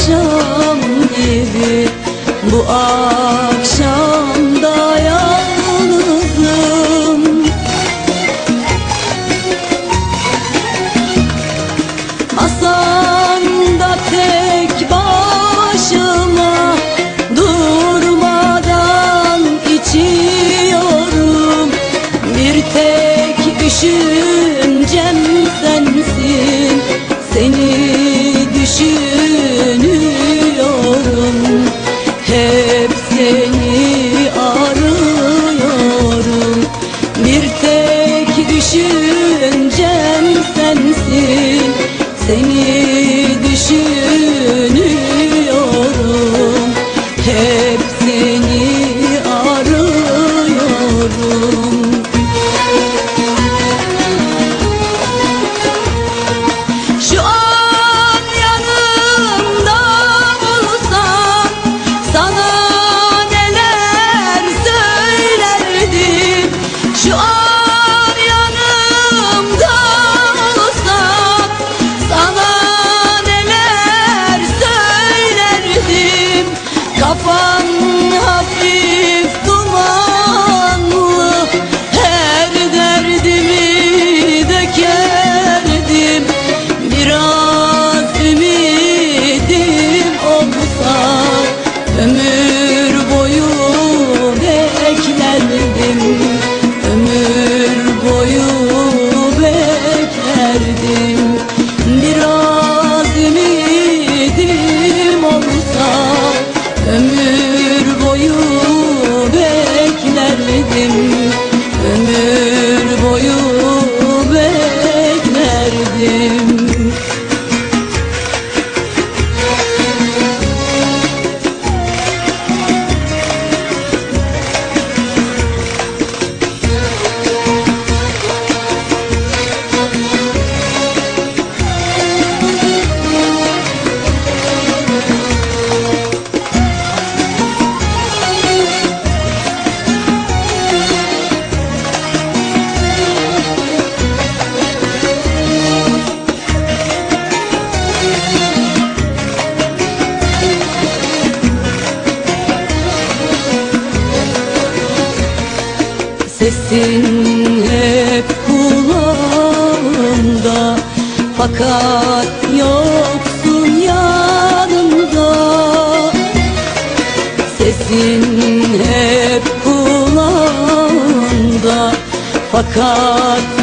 akşam gibi bu ağ Sesin hep kulağımda. Fakat yoksun yanımda. Sesin hep kulağımda. Fakat